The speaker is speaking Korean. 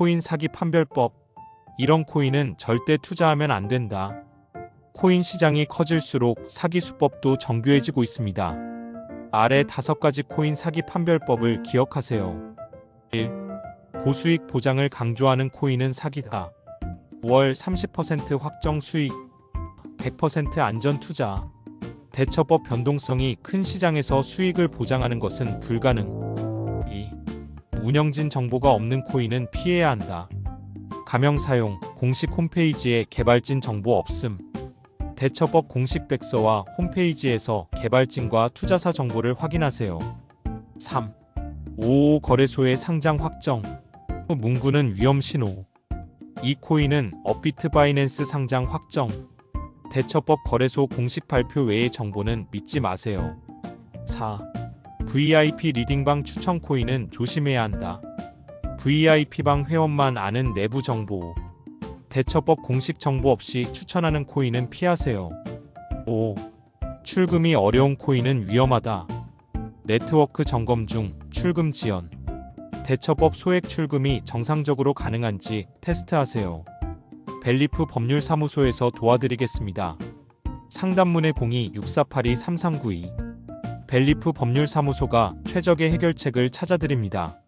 코인 사기 판별법. 이런 코인은 절대 투자하면 안 된다. 코인 시장이 커질수록 사기 수법도 정교해지고 있습니다. 아래 다섯 가지 코인 사기 판별법을 기억하세요. 1. 고수익 보장을 강조하는 코인은 사기다. 월 30% 확정 수익, 100% 안전 투자. 대처법 변동성이 큰 시장에서 수익을 보장하는 것은 불가능. 2. 운영진 정보가 없는 코인은 피해야 한다. 가명 사용, 공식 홈페이지에 개발진 정보 없음. 대처법 공식 백서와 홈페이지에서 개발진과 투자사 정보를 확인하세요. 3. 55 거래소의 상장 확정. 문구는 위험 신호. 이 코인은 업비트 바이낸스 상장 확정. 대처법 거래소 공식 발표 외의 정보는 믿지 마세요. 4. VIP 리딩방 추천 코인은 조심해야 한다. VIP방 회원만 아는 내부 정보. 대처법 공식 정보 없이 추천하는 코인은 피하세요. 5. 출금이 어려운 코인은 위험하다. 네트워크 점검 중 출금 지연. 대처법 소액 출금이 정상적으로 가능한지 테스트하세요. 벨리프 법률사무소에서 도와드리겠습니다. 상담문의 02-6482-3392 벨리프 법률사무소가 최적의 해결책을 찾아드립니다.